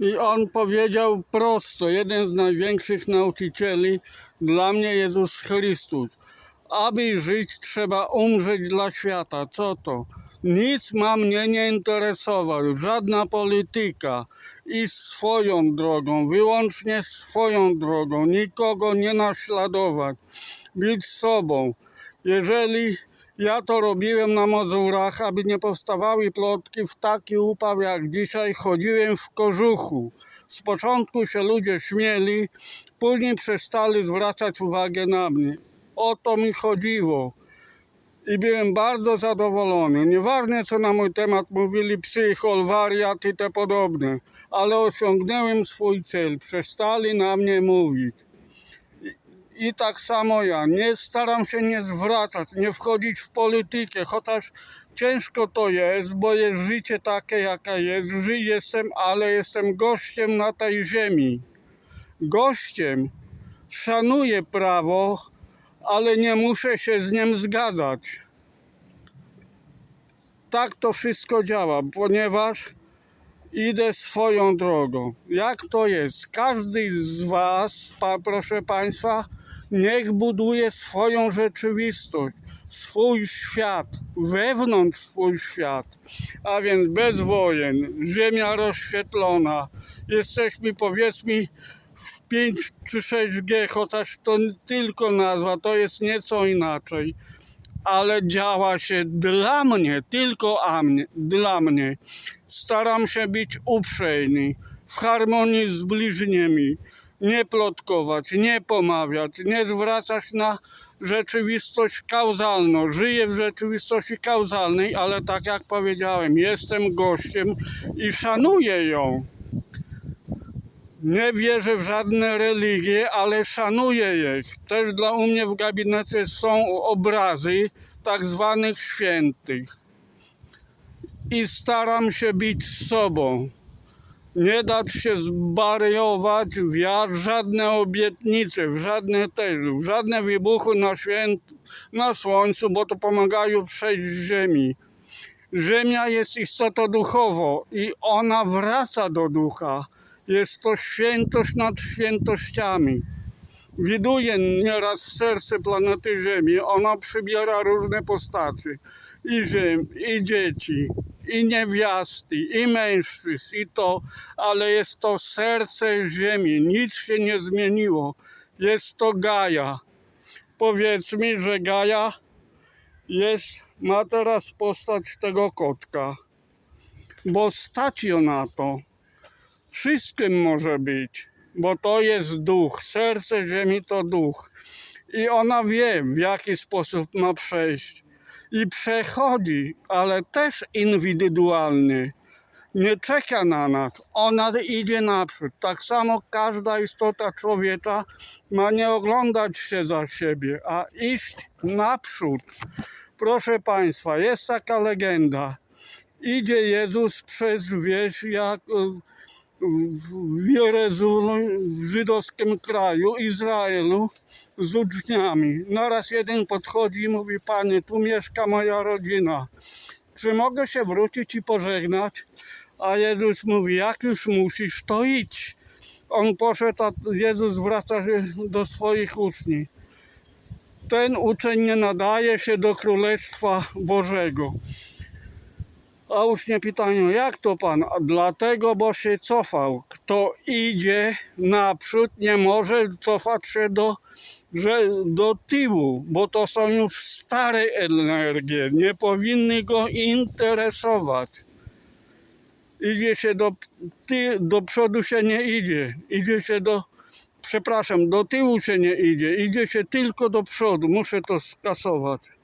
I on powiedział prosto, jeden z największych nauczycieli, dla mnie Jezus Chrystus. Aby żyć, trzeba umrzeć dla świata. Co to? Nic ma mnie nie interesować, żadna polityka. I swoją drogą, wyłącznie swoją drogą, nikogo nie naśladować, być sobą. Jeżeli ja to robiłem na Mazurach, aby nie powstawały plotki w taki upaw jak dzisiaj, chodziłem w kożuchu. Z początku się ludzie śmieli, później przestali zwracać uwagę na mnie. O to mi chodziło. I byłem bardzo zadowolony. Nieważne co na mój temat mówili psychol, wariat i te podobne, ale osiągnąłem swój cel. Przestali na mnie mówić. I tak samo ja. Nie staram się nie zwracać, nie wchodzić w politykę, chociaż ciężko to jest, bo jest życie takie, jaka jest. Żyj jestem, ale jestem gościem na tej ziemi. Gościem. Szanuję prawo, ale nie muszę się z nim zgadzać. Tak to wszystko działa, ponieważ idę swoją drogą. Jak to jest? Każdy z Was, pa, proszę Państwa, niech buduje swoją rzeczywistość, swój świat, wewnątrz swój świat, a więc bez wojen, ziemia rozświetlona. Jesteśmy powiedzmy w 5 czy 6G, chociaż to tylko nazwa, to jest nieco inaczej ale działa się dla mnie, tylko a mnie, dla mnie. Staram się być uprzejmy, w harmonii z bliźnimi, nie plotkować, nie pomawiać, nie zwracać na rzeczywistość kauzalną. Żyję w rzeczywistości kauzalnej, ale tak jak powiedziałem, jestem gościem i szanuję ją. Nie wierzę w żadne religie, ale szanuję je. Też dla u mnie w gabinecie są obrazy tak zwanych świętych. I staram się być sobą. Nie dać się zbariować w ja- w żadne obietnice, w żadne też, w żadne wybuchy na święt, na słońcu, bo to pomagają przejść ziemi. Ziemia jest istotą duchową i ona wraca do ducha. Jest to świętość nad świętościami. Widuje nieraz serce planety Ziemi. Ona przybiera różne postacie. I ziem, i dzieci, i niewiasty, i mężczyzn, i to, ale jest to serce Ziemi. Nic się nie zmieniło. Jest to Gaja. Powiedzmy, że Gaja jest, ma teraz postać tego kotka. Bo stać ją na to. Wszystkim może być, bo to jest duch. Serce ziemi to duch. I ona wie, w jaki sposób ma przejść. I przechodzi, ale też indywidualnie. Nie czeka na nas, ona idzie naprzód. Tak samo każda istota człowieka ma nie oglądać się za siebie, a iść naprzód. Proszę Państwa, jest taka legenda. Idzie Jezus przez wieś, jak e, w w żydowskim kraju, Izraelu, z uczniami. Naraz jeden podchodzi i mówi, panie, tu mieszka moja rodzina. Czy mogę się wrócić i pożegnać? A Jezus mówi, jak już musisz, to idź. On poszedł, a Jezus zwraca się do swoich uczniów. Ten uczeń nie nadaje się do Królestwa Bożego. A ucznie pytają, jak to pan? Dlatego, bo się cofał. Kto idzie naprzód, nie może cofać się do, że, do tyłu, bo to są już stare energie, nie powinny go interesować. Idzie się do, ty, do przodu się nie idzie, idzie się do, przepraszam, do tyłu się nie idzie, idzie się tylko do przodu, muszę to skasować.